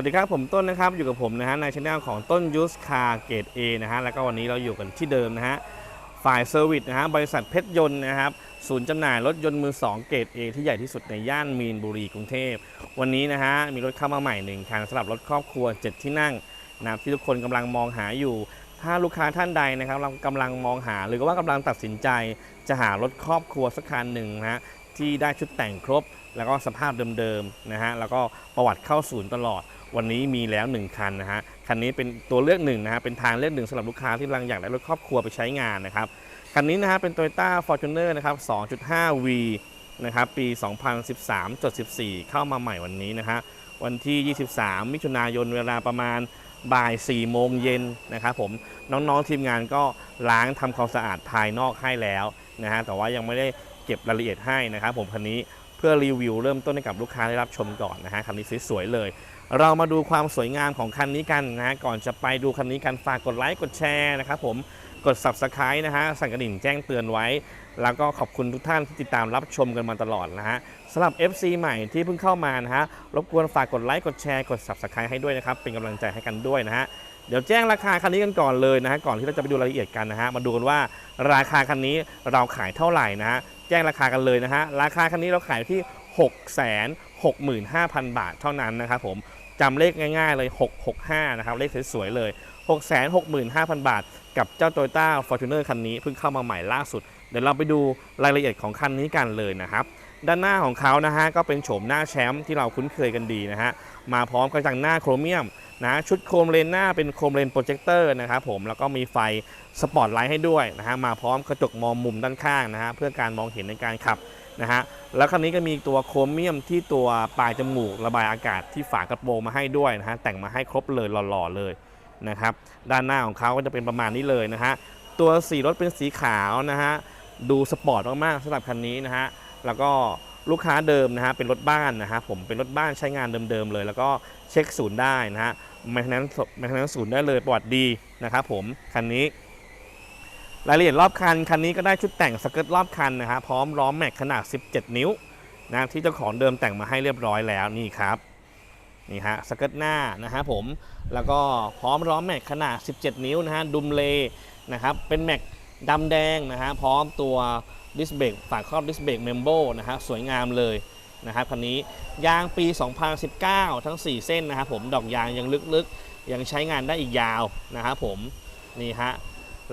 วัสดีครับผมต้นนะครับอยู่กับผมนะฮะในช anel ของต้นยูสคาเกตเอนะฮะแล้วก็วันนี้เราอยู่กันที่เดิมนะฮะฝ่ายเซอร์วิสนะฮะบริษัทเพชรยนต์นะครับศูนย์จำหน่ายรถยนต์มือ 2 เกรด A ที่ใหญ่ที่สุดในย่านมีนบุรีกรุงเทพ วันนี้นะฮะมีรถเข้ามาใหม่หนึ่งคันสำหรับรถครอบครัว 7 ที่นั่งนะที่ทุกคนกำลังมองหาอยู่ ถ้าลูกค้าท่านใดนะครับเรากำลังมองหาหรือว่ากำลังตัดสินใจ จะหารถครอบครัวสักคันหนึ่งนะฮะที่ได้ชุดแต่งครบ แล้วก็สภาพเดิมๆนะฮะแล้วก็ประวัติเข้าศูนย์ตลอด วันนี้มีแล้ว 1 คันนะฮะ คันนี้เป็นตัวเลือกหนึ่งนะฮะ เป็นทางเลือกหนึ่งสำหรับลูกค้าที่กำลังอยากได้รถครอบครัวไปใช้งานนะครับ คันนี้นะฮะเป็น Toyota Fortuner นะครับ 2.5V นะครับ ปี 2013.14 เข้ามาใหม่วันนี้นะฮะ วันที่ 23 มิถุนายนเวลาประมาณบ่าย4โมงเย็นนะครับผม น้องๆทีมงานก็ล้างทำความสะอาดภายนอกให้แล้วนะฮะ แต่ว่ายังไม่ได้เก็บรายละเอียดให้นะครับผมคันนี้เพื่อรีวิวเริ่มต้นให้กับลูกค้าได้รับชมก่อนนะฮะคันนี้สวยๆเลย เรามาดูความสวยงามของคันนี้กันนะฮะก่อนจะไปดูคันนี้กันฝากกดไลค์กดแชร์นะครับผมกด subscribe นะฮะสั่นกระดิ่งแจ้งเตือนไว้ แล้วก็ขอบคุณทุกท่านที่ติดตามรับชมกันมาตลอดนะฮะสำหรับ FC ใหม่ที่เพิ่งเข้ามานะฮะรบกวนฝากกดไลค์กดแชร์กด subscribe ให้ด้วยนะครับ เป็นกำลังใจให้กันด้วยนะฮะเดี๋ยวแจ้งราคาคันนี้กันก่อนเลยนะฮะก่อนที่เราจะไปดูรายละเอียดกันนะฮะมาดูกันว่าราคาคันนี้เราขายเท่าไหร่นะฮะแจ้งราคากันเลยนะฮะราคาคันนี้เราขายที่ 6 65,000 บาทเท่านั้นนะครับผม จำเลขง่ายๆเลย 665 นะครับ เลขสวยๆเลย 665,000 บาท กับเจ้า Toyota Fortuner คันนี้เพิ่งเข้ามาใหม่ล่าสุด เดี๋ยวเราไปดูรายละเอียดของคันนี้กันเลยนะครับ ด้านหน้าของเขานะฮะก็เป็นโฉมหน้าแชมป์ที่เราคุ้นเคยกันดีนะฮะ มาพร้อมกระจังหน้าโครเมียมนะชุดโครมเลนหน้าเป็นโครมเลนโปรเจคเตอร์นะครับผมแล้วก็มีไฟสปอตไลท์ให้ด้วยนะฮะมาพร้อมกระจกมองมุมด้านข้างนะฮะเพื่อการมองเห็นในการขับ นะฮะแล้วคันนี้ก็มีตัวโครเมียมที่ตัวปลายจมูกระบายอากาศที่ฝากระโปรงมาให้ด้วยนะฮะแต่งมาให้ครบเลยหล่อๆเลยนะครับด้านหน้าของเขาก็จะเป็นประมาณนี้เลยนะฮะตัวสีรถเป็นสีขาวนะฮะดูสปอร์ตมากๆสำหรับคันนี้นะฮะแล้วก็ลูกค้าเดิมนะฮะเป็นรถบ้านนะฮะผมเป็นรถบ้านใช้งานเดิมๆเลย แล้วก็เช็คศูนย์ได้นะฮะแมคนั้นแมคนั้นศูนย์ได้เลยประวัติดีนะครับผมคันนี้ รายละเอียดรอบคัน คันนี้ก็ได้ชุดแต่งสเกิร์ตรอบคันนะฮะพร้อมล้อมแม็กขนาด 17 นิ้วนะที่เจ้าของเดิมแต่งมาให้เรียบร้อยแล้วนี่ครับนี่ฮะสเกิร์ตหน้านะฮะผมแล้วก็พร้อมล้อมแม็กขนาด 17 นิ้วนะฮะดุมเลนะครับเป็นแม็กดำแดงนะฮะพร้อมตัวดิสเบรกฝากครอบดิสเบรกเมมโบนะฮะสวยงามเลยนะครับคันนี้ยางปี 2019 ทั้ง 4 เส้นนะครับผมดอกยางยังลึกๆ ยังใช้งานได้อีกยาวนะครับผมนี่ฮะ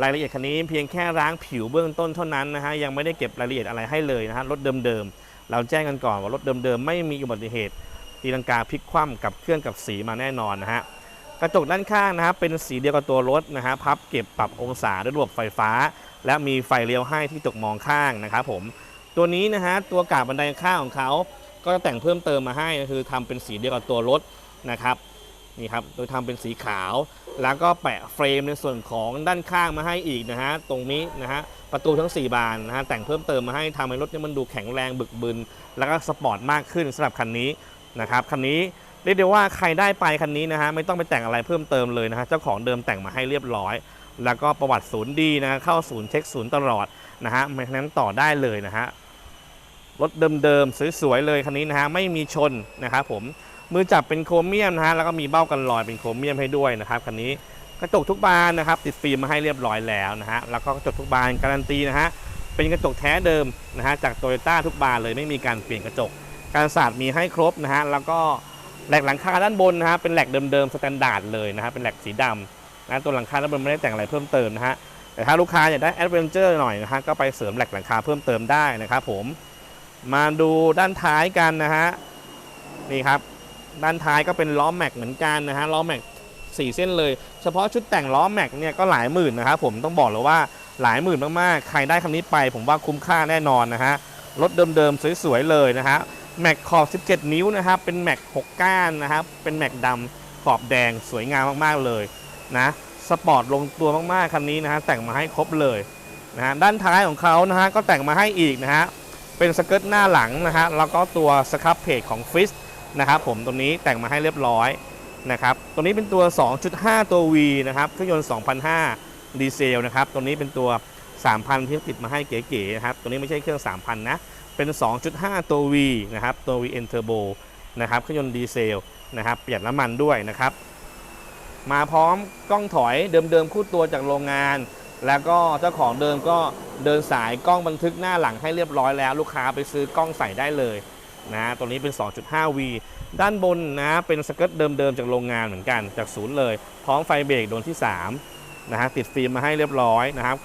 รายละเอียดคันนี้เพียงแค่ล้างผิวเบื้องต้นเท่านั้นนะฮะยังไม่ได้เก็บรายละเอียดอะไรให้เลยนะฮะรถเดิมๆเราแจ้งกันก่อนว่ารถเดิมๆไม่มีอุบัติเหตุตีลังกาพลิกคว่ำกับเครื่องกับสีมาแน่นอนนะฮะกระจกด้านข้างนะครับเป็นสีเดียวกับตัวรถนะฮะพับเก็บปรับองศาด้วยระบบไฟฟ้า และมีไฟเลี้ยวให้ที่จกมองข้างนะครับผมตัวนี้นะฮะตัวกาบบันไดข้างของเขาก็จะแต่งเพิ่มเติมมาให้ก็คือทำเป็นสีเดียวกับตัวรถนะครับ นี่ครับโดยทำเป็นสีขาว แล้วก็แปะเฟรมในส่วนของด้านข้างมาให้อีกนะฮะตรงนี้นะฮะประตูทั้ง 4 บานนะฮะแต่งเพิ่มเติมมาให้ทำให้รถนี่มันดูแข็งแรงบึกบึน แล้วก็สปอร์ตมากขึ้นสำหรับคันนี้นะครับคันนี้เรียกได้ว่าใครได้ไปคันนี้นะฮะไม่ต้องไปแต่งอะไรเพิ่มเติมเลยนะฮะเจ้าของเดิมแต่งมาให้เรียบร้อย แล้วก็ประวัติศูนย์ดีนะฮะเข้าศูนย์เช็คศูนย์ตลอดนะฮะไม่นั้นต่อได้เลยนะฮะรถเดิมๆสวยๆเลยคันนี้นะฮะไม่มีชนนะครับผม มือจับเป็นโครเมียมนะฮะแล้วก็มีเบ้ากันรอยเป็นโครเมียมให้ด้วยนะครับคันนี้กระจกทุกบานนะครับ ติดฟิล์มมาให้เรียบร้อยแล้วนะฮะแล้วก็กระจกทุกบานการันตีนะฮะเป็นกระจกแท้เดิมนะฮะจากโตโยต้าทุกบานเลยไม่มีการเปลี่ยนกระจก การสาดมีให้ครบนะฮะแล้วก็แหลกหลังคาด้านบนนะฮะเป็นแหลกเดิมๆสแตนดาร์ดเลยนะฮะเป็นแหลกสีดำนะตัวหลังคาด้านบนไม่ได้แต่งอะไรเพิ่มเติมนะฮะแต่ถ้าลูกค้าอยากได้แอดเวนเจอร์หน่อยนะฮะก็ไปเสริมแหลกหลังคาเพิ่มเติมได้นะครับผมมาดูด้านท้ายกันนะฮะนี่ครับ ด้านท้ายก็เป็นล้อแม็กเหมือนกันนะฮะล้อแม็กสี่เส้นเลย เฉพาะชุดแต่งล้อแม็กเนี่ยก็หลายหมื่นนะครับผมต้องบอกเลยว่าหลายหมื่นมากๆ ใครได้คันนี้ไป ผมว่าคุ้มค่าแน่นอนนะฮะรถเดิมๆสวยๆเลยนะฮะแม็กขอบ 17 นิ้วนะครับเป็นแม็ก6ก้านนะครับเป็นแม็กดำขอบแดงสวยงามมากๆเลยนะสปอร์ตลงตัวมากๆคันนี้นะฮะแต่งมาให้ครบเลยนะฮะด้านท้ายของเขานะฮะก็แต่งมาให้อีกนะฮะเป็นสเกิร์ตหน้าหลังนะฮะแล้วก็ตัวสครับเพจของฟิส นะครับผมตัวนี้แต่งมาให้เรียบร้อยนะครับตัวนี้เป็นตัว 2.5 ตัว V นะครับเครื่องยนต์2,500ดีเซลนะครับตัวนี้เป็นตัว 3,000 ที่ติดมาให้เก๋ๆนะครับตัวนี้ไม่ใช่เครื่อง 3,000 นะ เป็น 2.5 ตัว V นะครับตัว VN Turbo นะครับเครื่องยนต์ดีเซลนะครับประหยัดน้ำมันด้วยนะครับ มาพร้อมกล้องถอยเดิมๆคู่ตัวจากโรงงาน แล้วก็เจ้าของเดิมก็เดินสายกล้องบันทึกหน้าหลังให้เรียบร้อยแล้ว ลูกค้าไปซื้อกล้องใส่ได้เลย นะตัวนี้เป็น 2.5V ด้านบนนะเป็นสเกิร์ตเดิมๆ จากโรงงานเหมือนกันจากศูนย์เลย พร้อมไฟเบรกโดนที่ 3 นะฮะติดฟิล์มมาให้เรียบร้อยนะครับ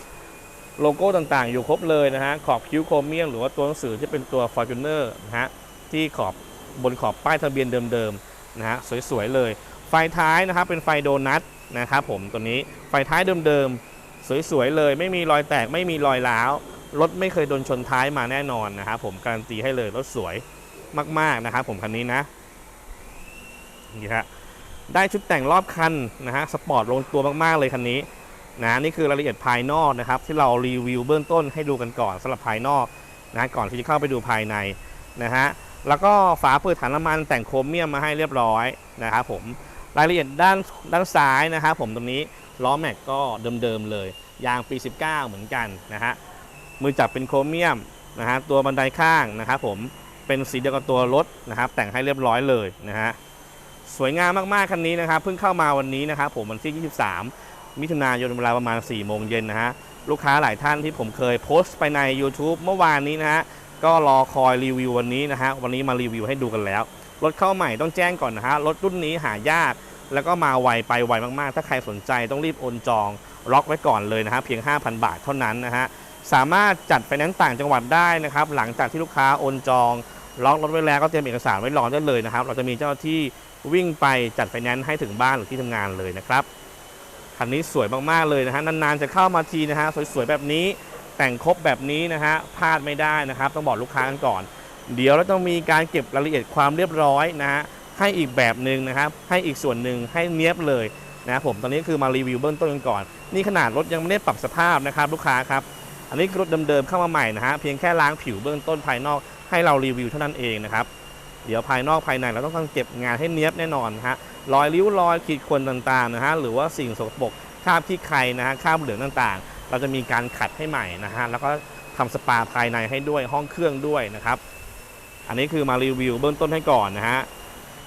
โลโก้ต่างๆ อยู่ครบเลยนะฮะขอบคิ้วโครเมียมหรือว่าตัวหนังสือที่เป็นตัว Fortuner นะฮะที่ขอบบนขอบป้ายทะเบียนเดิมๆนะฮะสวยๆเลย ไฟท้ายนะครับเป็นไฟโดนัทนะครับผมตัวนี้ไฟท้ายเดิมๆสวยๆเลย ไม่มีรอยแตกไม่มีรอยร้าวรถไม่เคยโดนชนท้ายมาแน่นอนนะครับผมการันตีให้เลยรถสวย มาก ๆ นะครับผมคันนี้นะนี่ฮะได้ชุดแต่งรอบคันนะฮะสปอร์ตลงตัวมาก ๆ เลยคันนี้นะนี่คือรายละเอียดภายนอกนะครับ ที่เรารีวิวเบื้องต้นให้ดูกันก่อนสำหรับภายนอกนะก่อนที่จะเข้าไปดูภายในนะฮะแล้วก็ฝาเปิดถังน้ำมันแต่งโครเมียมมาให้เรียบร้อยนะครับผมรายละเอียดด้านด้านซ้ายนะครับผมตรงนี้ล้อแม็กก็เดิมๆเลย ยางปี 19 เหมือนกันนะฮะมือจับเป็นโครเมียมนะฮะตัวบันไดข้างนะครับผม เป็นสีเดียวกับตัวรถนะครับ แต่งให้เรียบร้อยเลยนะฮะสวยงามมากๆคันนี้นะครับเพิ่งเข้ามาวันนี้นะครับผมวันที่ 23 มิถุนายนเวลาประมาณ 4 โมงเย็นนะฮะลูกค้าหลายท่านที่ผมเคยโพสต์ไปใน YouTube เมื่อวานนี้นะฮะก็รอคอยรีวิววันนี้นะฮะวันนี้มารีวิวให้ดูกันแล้ว รถเข้าใหม่ต้องแจ้งก่อนนะฮะรถรุ่นนี้หายาก แล้วก็มาไวไปไวมากๆ ถ้าใครสนใจต้องรีบโอนจองล็อกไว้ก่อนเลยนะฮะเพียง 5,000 บาทเท่านั้นนะฮะสามารถจัดไฟแนนซ์ต่างจังหวัดได้นะครับหลังจากที่ลูกค้าโอนจอง ล็อกรถไว้แล้วก็เตรียมเอกสารไว้รอได้เลยนะครับ เราจะมีเจ้าหน้าที่วิ่งไปจัดไฟแนนซ์ให้ถึงบ้านหรือที่ทำงานเลยนะครับคันนี้สวยมากๆเลยนะฮะนานๆจะเข้ามาทีนะฮะสวยๆแบบนี้แต่งครบแบบนี้นะฮะพลาดไม่ได้นะครับ ต้องบอกลูกค้ากันก่อน เดี๋ยวเราต้องมีการเก็บรายละเอียดความเรียบร้อยนะฮะให้อีกแบบหนึ่งนะครับ ให้อีกส่วนหนึ่งให้เนี้ยบเลยนะครับผมตอนนี้คือมารีวิวเบื้องต้นกันก่อน นี่ขนาดรถยังไม่ได้ปรับสภาพนะครับ ลูกค้าครับ อันนี้รถเดิมๆเข้ามาใหม่นะฮะเพียงแค่ล้างผิวเบื้องต้นภายนอก ให้เรารีวิวเท่านั้นเองนะครับ เดี๋ยวภายนอกภายในเราต้องเก็บงานให้เนี้ยบแน่นอนนะฮะรอยริ้วรอยขีดข่วนต่างๆนะฮะหรือว่าสิ่งสกปรกคราบที่ใครนะฮะคราบเหลืองต่างๆ เราจะมีการขัดให้ใหม่นะฮะแล้วก็ทำสปาภายในให้ด้วยห้องเครื่องด้วยนะครับ อันนี้คือมารีวิวเบื้องต้นให้ก่อนนะฮะ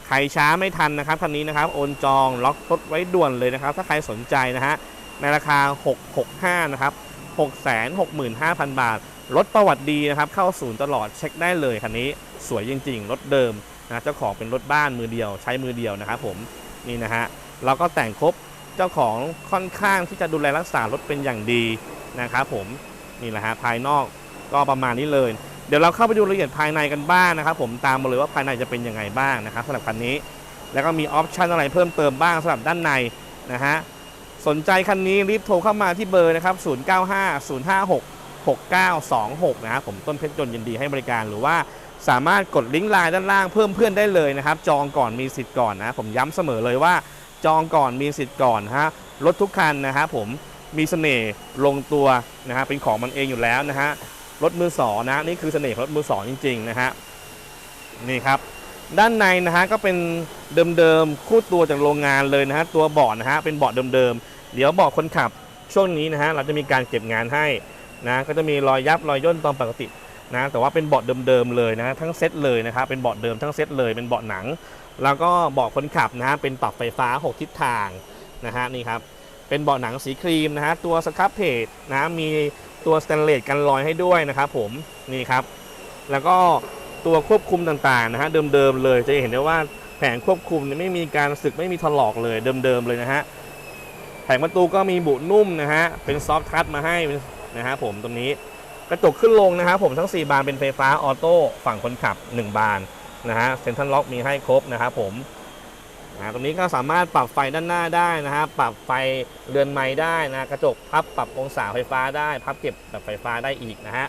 ใครช้าไม่ทันนะครับคันนี้นะครับโอนจองล็อกรถไว้ด่วนเลยนะครับ ถ้าใครสนใจนะฮะในราคา 665 นะครับ 665,000 บาท รถประวัติดีนะครับ เข้าศูนย์ตลอดเช็คได้เลยคันนี้สวยจริง ๆ รถเดิมนะเจ้าของเป็นรถบ้านมือเดียว ใช้มือเดียวนะครับผมนี่นะฮะเราก็แต่งครบเจ้าของค่อนข้างที่จะดูแลรักษารถเป็นอย่างดีนะครับผมนี่แหละฮะภายนอกก็ประมาณนี้เลย เดี๋ยวเราเข้าไปดูรายละเอียดภายในกันบ้างนะครับผมตามมาเลยว่าภายในจะเป็นยังไงบ้างนะครับสำหรับคันนี้ แล้วก็มีออปชันอะไรเพิ่มเติมบ้างสำหรับด้านในนะฮะสนใจคันนี้รีบโทรเข้ามาที่เบอร์นะครับ 095056 6926 นะครับผมต้นเพชรยนต์ยินดีให้บริการหรือว่าสามารถกดลิงก์ไลน์ด้านล่างเพิ่มเพื่อนได้เลยนะครับ จองก่อนมีสิทธิ์ก่อนนะผมย้ำเสมอเลยว่าจองก่อนมีสิทธิ์ก่อนฮะรถทุกคันนะครับผมมีเสน่ห์ลงตัวนะฮะเป็นของมันเองอยู่แล้วนะฮะรถมือสองนะนี่คือเสน่ห์ของรถมือสองจริง ๆ นะฮะนี่ครับ ด้านในนะฮะก็เป็นเดิมๆคู่ตัวจากโรงงานเลยนะฮะตัวเบาะนะฮะเป็นเบาะเดิมๆเดี๋ยวเบาะคนขับช่วงนี้นะฮะเราจะมีการเก็บงานให้ นะก็จะมีรอยยับรอยย่นตามปกตินะแต่ว่าเป็นเบาะเดิมๆเลยนะทั้งเซตเลยนะครับเป็นเบาะเดิมทั้งเซตเลยเป็นเบาะหนัง แล้วก็เบาะคนขับนะเป็นปรับไฟฟ้า 6 ทิศทางนะฮะนี่ครับเป็นเบาะหนังสีครีมนะฮะตัวสครับเพจนะมีตัวสแตนเลสกันรอยให้ด้วยนะครับผมนี่ครับ แล้วก็ตัวควบคุมต่างๆนะฮะเดิมๆเลยจะเห็นได้ว่าแผงควบคุมไม่มีการสึกไม่มีถลอกเลยเดิมๆเลยนะฮะแผงประตูก็มีบุนุ่มนะฮะเป็นซอฟท์ทัชมาให้น นะฮะผมตรงนี้กระจกขึ้นลงนะครับผมทั้ง 4 บานเป็นไฟฟ้าออโต้ฝั่งคนขับ 1 บานนะฮะเซ็นทรัลล็อกมีให้ครบนะครับผมนะตรงนี้ก็สามารถปรับไฟด้านหน้าได้นะฮะปรับไฟเรือนไม้ได้นะกระจกพับปรับองศาไฟฟ้าได้ พับเก็บแบบไฟฟ้าได้อีกนะฮะ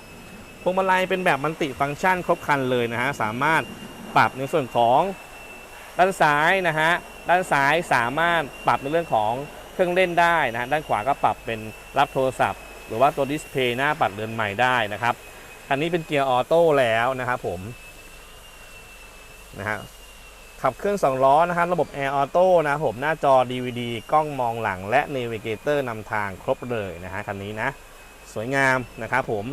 พวงมาลัยเป็นแบบมันติฟังก์ชันครบครันเลยนะฮะสามารถปรับในส่วนของด้านซ้ายนะฮะด้านซ้ายสามารถปรับในเรื่องของเครื่องเล่นได้นะฮะด้านขวาก็ปรับเป็นรับโทรศัพท์ หรือว่าตัวดิสเพย์หน้าปัดเรือนใหม่ได้นะครับคันนี้เป็นเกียร์ออโต้แล้วนะครับผมนะฮะขับเครื่อง2ล้อนะครับระบบ Air Auto นะผมหน้าจอ DVD กล้องมองหลังและ Navigator นำทางครบเลยนะฮะคันนี้นะ สวยงามนะครับผม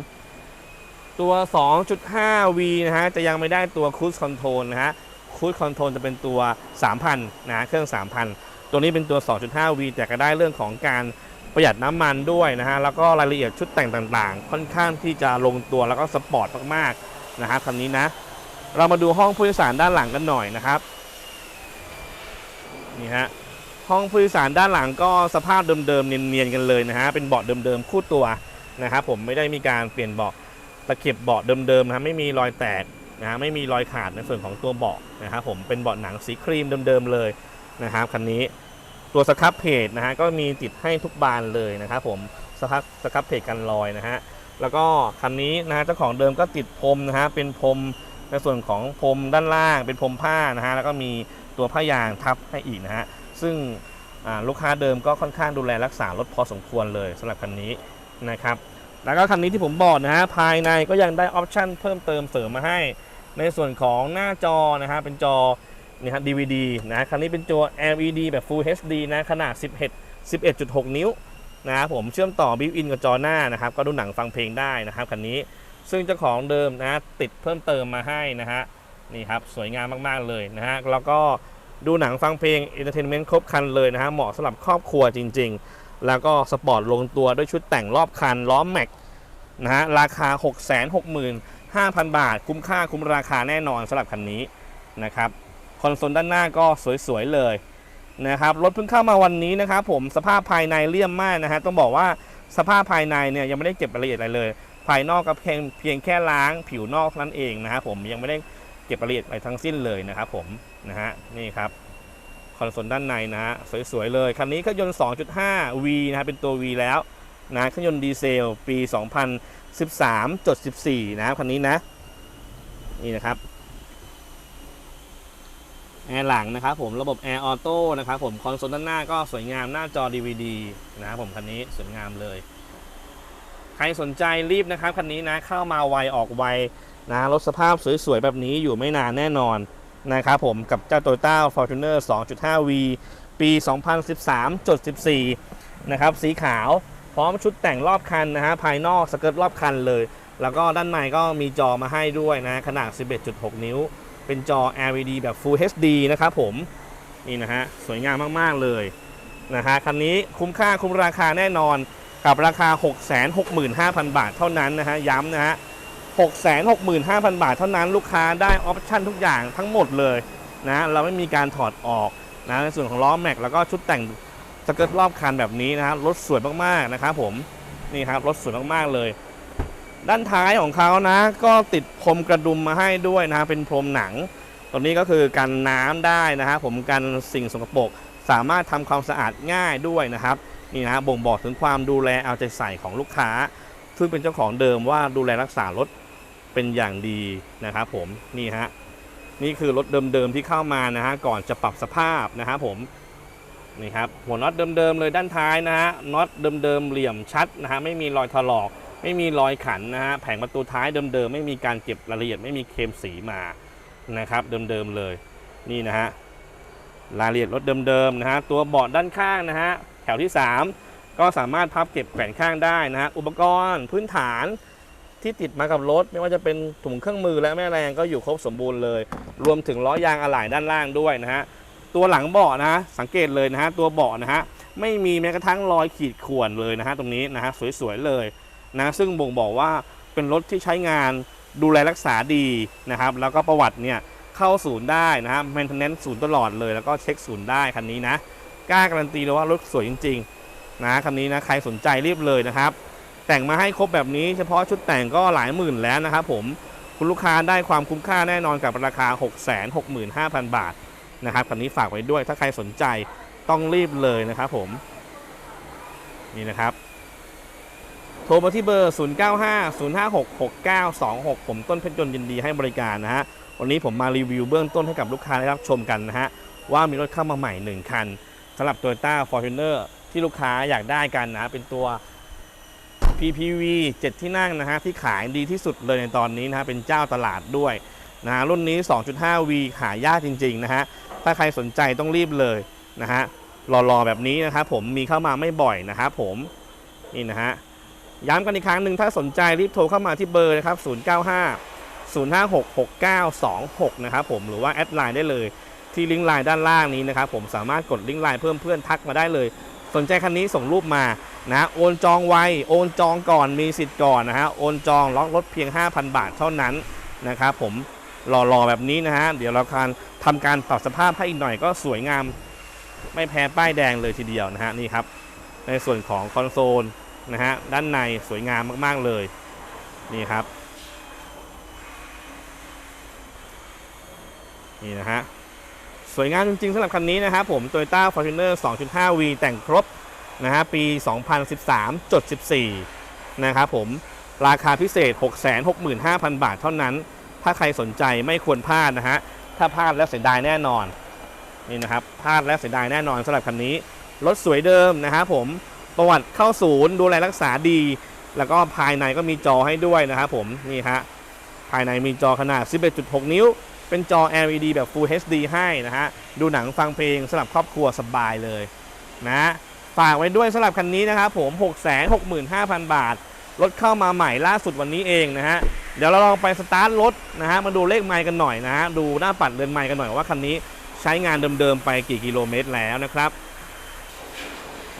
ตัว 2.5V นะฮะ จะยังไม่ได้ตัว Cruise Control นะฮะคูดคอนโทรลจะเป็นตัว 3,000 นะ เครื่อง 3,000 ตัวนี้เป็นตัว 2.5V แต่ก็ได้เรื่องของการ ประหยัดน้ำมันด้วยนะฮะแล้วก็รายละเอียดชุดแต่งต่างๆ ค่อนข้างที่จะลงตัวแล้วก็สปอร์ตมากๆนะครับคันนี้นะ เรามาดูห้องผู้โดยสารด้านหลังกันหน่อยนะครับนี่ฮะห้องผู้โดยสารด้านหลังก็สภาพเดิมๆเนียนๆกันเลยนะฮะเป็นเบาะเดิมๆคู่ตัวนะครับผมไม่ได้มีการเปลี่ยนเบาะตะเข็บเบาะเดิมๆนะไม่มีรอยแตกนะฮะไม่มีรอยขาดในส่วนของตัวเบาะนะครับผมเป็นเบาะหนังสีครีมเดิมๆเลยนะครับคันนี้ ตัวสครับเพจนะฮะก็มีติดให้ทุกบานเลยนะครับผมสครับสครับเพจกันรอยนะฮะแล้วก็คันนี้นะฮะเจ้าของเดิมก็ติดพรมนะฮะเป็นพรมในส่วนของพรมด้านล่างเป็นพรมผ้านะฮะแล้วก็มีตัวผ้ายางทับให้อีกนะฮะซึ่งลูกค้าเดิมก็ค่อนข้างดูแลรักษารถพอสมควรเลยสำหรับคันนี้นะครับแล้วก็คันนี้ที่ผมบอกนะฮะภายในก็ยังได้ออปชั่นเพิ่มเติมเสริมมาให้ ในส่วนของหน้าจอนะฮะเป็นจอ นี่ฮะ DVD นะคันนี้เป็นจอ LED แบบ Full HD นะขนาด 11 11.6 นิ้วนะครับผมเชื่อมต่อบิวอินกับจอหน้านะครับ ก็ดูหนังฟังเพลงได้นะครับคันนี้ซึ่งเจ้าของเดิมนะติดเพิ่มเติมมาให้นะฮะนี่ครับสวยงามมากๆเลยนะฮะแล้วก็ดูหนังฟังเพลงเอนเตอร์เทนเมนต์ครบครันเลยนะฮะเหมาะสำหรับครอบครัวจริง ๆ แล้วก็สปอร์ตลงตัวด้วยชุดแต่งรอบคันล้อมแม็กนะฮะราคา 665,000 บาท คุ้มค่าคุ้มราคาแน่นอนสำหรับคันนี้นะครับ อนโซลด้านหน้าก็สวยๆเลยนะครับรถเพิ่งเข้ามาวันนี้นะครับผมสภาพภายในเลี่ยมมากนะฮะต้องบอกว่าสภาพภายในเนี่ยยังไม่ได้เก็บรายละเอียดอะไรเลย ภายนอกก็เพียงเพียงแค่ล้างผิวนอกนั้นเองนะครับผมยังไม่ได้เก็บรายละเอียดอะไรทั้งสิ้นเลยนะครับผมนะฮะนี่ครับคอนโซลด้านในนะฮะสวยๆเลยคันนี้เครื่องยนต์ 2.5V นะฮะเป็นตัว V แล้วนะเครื่องยนต์ดีเซลปี 2013.14 นะครับคันนี้นะนี่นะครับ แอร์หลังนะครับผมระบบแอร์ออโต้นะครับผมคอนโซลด้านหน้าก็สวยงามหน้าจอ DVD นะครับผมคันนี้สวยงามเลย ใครสนใจรีบนะครับ คันนี้นะเข้ามาไวออกไวนะรถสภาพสวยๆ แบบนี้อยู่ไม่นานแน่นอนนะครับผมกับเจ้า Toyota Fortuner 2.5V ปี 2013.14 นะครับ สีขาวพร้อมชุดแต่งรอบคันนะฮะภายนอกสเกิร์ตรอบคันเลย แล้วก็ด้านในก็มีจอมาให้ด้วยนะ ขนาด 11.6 นิ้ว เป็นจอ LED แบบ Full HD นะครับผมนี่นะฮะสวยงามมาก ๆ เลยนะฮะคันนี้คุ้มค่าคุ้มราคาแน่นอนกับราคา 665,000 บาทเท่านั้นนะฮะย้ำนะฮะ665,000 บาทเท่านั้นลูกค้าได้ออปชั่นทุกอย่างทั้งหมดเลยนะเราไม่มีการถอดออกนะในส่วนของล้อแม็กแล้วก็ชุดแต่งสเกิร์ตรอบคันแบบนี้นะฮะรถสวยมากๆนะครับผมนี่ครับรถสวยมากๆเลย ด้านท้ายของเขานะ ก็ติดพรมกระดุมมาให้ด้วยนะ เป็นพรมหนังตัวนี้ก็คือกันน้ำได้นะฮะผมกันสิ่งสกปรกสามารถทำความสะอาดง่ายด้วยนะครับนี่นะฮะบ่งบอกถึงความดูแลเอาใจใส่ของลูกค้า ซึ่งเป็นเจ้าของเดิมว่าดูแลรักษารถเป็นอย่างดีนะครับผมนี่ฮะนี่คือรถเดิมๆที่เข้ามานะฮะก่อนจะปรับสภาพนะครับผมนี่ครับหัวน็อตเดิมๆเลยด้านท้ายนะฮะน็อตเดิมๆเหลี่ยมชัดนะฮะไม่มีรอยถลอก ไม่มีรอยขันนะฮะแผงประตูท้ายเดิมๆไม่มีการเก็บรายละเอียดไม่มีเคลมสีมานะครับเดิมๆเลยนี่นะฮะรายละเอียดรถเดิมๆนะฮะตัวเบาะด้านข้างนะฮะแถวที่ 3 ก็สามารถพับเก็บแขวนข้างได้นะฮะอุปกรณ์พื้นฐานที่ติดมากับรถ ไม่ว่าจะเป็นถุงเครื่องมือและแม่แรงก็อยู่ครบสมบูรณ์เลย รวมถึงล้อยางอะไหล่ด้านล่างด้วยนะฮะตัวหลังเบาะนะ สังเกตเลยนะฮะตัวเบาะนะฮะไม่มีแม้กระทั่งรอยขีดข่วนเลยนะฮะตรงนี้นะฮะสวยๆเลย นะซึ่งบ่งบอกว่าเป็นรถที่ใช้งานดูแลรักษาดีนะครับ แล้วก็ประวัติเนี่ยเข้าศูนย์ได้นะฮะ maintenance ศูนย์ตลอดเลย แล้วก็เช็คศูนย์ได้คันนี้นะกล้าการันตีเลยว่ารถสวยจริงๆนะคันนี้นะใครสนใจรีบเลยนะครับ แต่งมาให้ครบแบบนี้เฉพาะชุดแต่งก็หลายหมื่นแล้วนะครับผมคุณลูกค้าได้ความคุ้มค่าแน่นอนกับราคา 665,000 บาทนะครับคันนี้ฝากไว้ด้วยถ้าใครสนใจต้องรีบเลยนะครับผมนี่นะครับ โทรมาที่เบอร์ 0950566926 ผมต้นเพชรยนต์ยินดีให้บริการนะฮะ วันนี้ผมมารีวิวเบื้องต้นให้กับลูกค้าได้รับชมกันนะฮะ ว่ามีรถเข้ามาใหม่ 1 คันสำหรับ Toyota Fortuner ที่ลูกค้าอยากได้กันนะ เป็นตัว PPV 7 ที่นั่งนะฮะ ที่ขายดีที่สุดเลยในตอนนี้นะฮะ เป็นเจ้าตลาดด้วยนะฮะรุ่นนี้ 2.5V หายากจริง ๆ นะฮะ ถ้าใครสนใจต้องรีบเลยนะฮะรอๆแบบนี้นะครับผมมีเข้ามาไม่บ่อยนะครับผมนี่นะฮะ ย้ำกันอีกครั้งหนึ่งถ้าสนใจรีบโทรเข้ามาที่เบอร์นะครับ 095 0566926 นะครับผมหรือว่าแอดไลน์ได้เลยที่ลิงก์ไลน์ด้านล่างนี้นะครับผมสามารถกดลิงก์ไลน์เพิ่มเพื่อนทักมาได้เลย สนใจคันนี้ส่งรูปมานะโอนจองไวโอนจองก่อนมีสิทธิ์ก่อนนะฮะโอนจองล็อกรถเพียง 5,000 บาทเท่านั้นนะครับผมหล่อๆแบบนี้นะฮะเดี๋ยวเราการทำการปรับสภาพให้อีกหน่อยก็สวยงาม ไม่แพ้ป้ายแดงเลยทีเดียวนะฮะนี่ครับในส่วนของคอนโซล นะฮะด้านในสวยงามมากๆเลยนี่ครับนี่นะฮะสวยงามจริงๆสำหรับคันนี้นะครับผม Toyota Fortuner 2.5V แต่งครบนะฮะปี 2013.14 นะครับผม ราคาพิเศษ 665,000 บาทเท่านั้น ถ้าใครสนใจไม่ควรพลาดนะฮะ ถ้าพลาดแล้วเสียดายแน่นอน นี่นะครับ พลาดแล้วเสียดายแน่นอนสำหรับคันนี้ รถสวยเดิมนะครับผม ประวัติเข้าศูนย์ดูแลรักษาดี แล้วก็ภายในก็มีจอให้ด้วยนะครับผมนี่ฮะภายในมีจอขนาด 11.6 นิ้ว เป็นจอ LED แบบ Full HD ให้นะฮะดูหนังฟังเพลงสำหรับครอบครัวสบายเลยนะฝากไว้ด้วยสำหรับคันนี้นะครับผม 665,000 บาท รถเข้ามาใหม่ล่าสุดวันนี้เองนะฮะ เดี๋ยวเราลองไปสตาร์ทรถนะฮะ มาดูเลขไมล์กันหน่อยนะฮะ ดูหน้าปัดเรือนไมล์กันหน่อยว่าคันนี้ใช้งานเดิมๆไปกี่กิโลเมตรแล้วนะครับ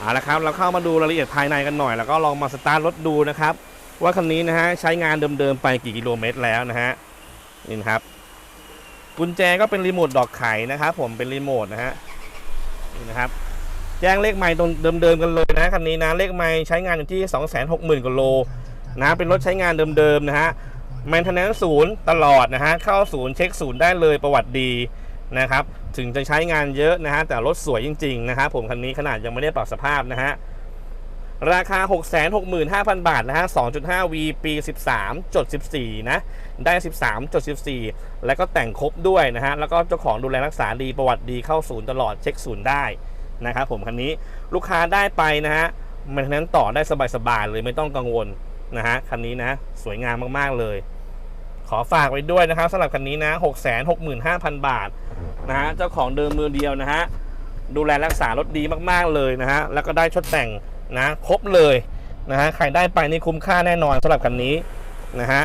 เอาละครับ เราเข้ามาดูรายละเอียดภายในกันหน่อย แล้วก็ลองมาสตาร์ทรถดูนะครับ ว่าคันนี้นะฮะใช้งานเดิมๆไปกี่กิโลเมตรแล้วนะฮะนี่นะครับ กุญแจก็เป็นรีโมทดอกไขนะครับผมเป็นรีโมทนะฮะนี่นะครับ แจ้งเลขไมล์ตรงเดิมๆกันเลยนะคันนี้นะเลขไมล์ใช้งานอยู่ที่ 260,000กว่าโลนะเป็นรถใช้งานเดิมๆนะฮะแมนเทนแนนศูนย์ตลอดนะฮะเข้าศูนย์เช็คศูนย์ได้เลยประวัติดี นะครับ ถึงจะใช้งานเยอะนะฮะแต่รถสวยจริงๆนะครับผมคันนี้ขนาดยังไม่ได้ปรับสภาพนะฮะราคา 665,000 บาทนะฮะ 2.5V ปี 13จด14 นะ ได้ 13จด14 แล้วก็แต่งครบด้วยนะฮะ แล้วก็เจ้าของดูแลรักษาดีประวัติดีเข้าศูนย์ตลอดเช็คศูนย์ได้นะครับผมคันนี้ลูกค้าได้ไปนะฮะ มันนั้นต่อได้สบายๆเลยไม่ต้องกังวลนะฮะ คันนี้นะ สวยงามมากๆเลย ขอฝากไว้ด้วยนะครับสำหรับคันนี้นะ 665,000 บาท นะฮะเจ้าของเดิมมือเดียวนะฮะดูแลรักษารถดีมากๆเลยนะฮะแล้วก็ได้ชดแต่งนะครบเลยนะฮะใครได้ไปนี่คุ้มค่าแน่นอนสำหรับคันนี้นะฮะ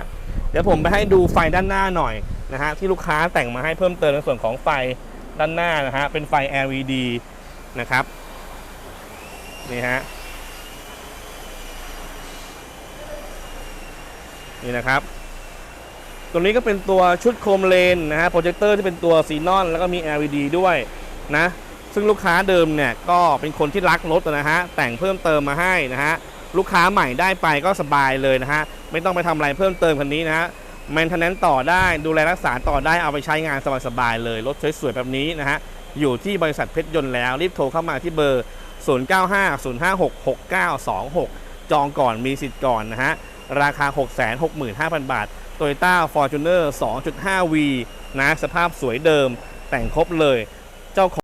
เดี๋ยวผมไปให้ดูไฟด้านหน้าหน่อยนะฮะที่ลูกค้าแต่งมาให้เพิ่มเติมในส่วนของไฟด้านหน้านะฮะเป็นไฟ LED นะครับนี่ฮะนี่นะครับ ตัวนี้ก็เป็นตัวชุดโคมเลนนะฮะโปรเจคเตอร์ที่เป็นตัวซีนอน แล้วก็มี LED ด้วยนะซึ่งลูกค้าเดิมเนี่ยก็เป็นคนที่รักรถนะฮะแต่งเพิ่มเติมมาให้นะฮะลูกค้าใหม่ได้ไปก็สบายเลยนะฮะไม่ต้องไปทำอะไรเพิ่มเติมคันนี้นะฮะแมนเทนแนนต่อได้ดูแลรักษาต่อได้เอาไปใช้งานสบายๆเลย รถสวยๆแบบนี้นะฮะอยู่ที่บริษัทเพชรยนต์แล้ว รีบโทรเข้ามาที่เบอร์ 0950566926 จองก่อนมีสิทธิ์ก่อนนะฮะราคา 665,000 บาท Toyota Fortuner 2.5V นะ สภาพสวยเดิมแต่งครบเลย เจ้าของ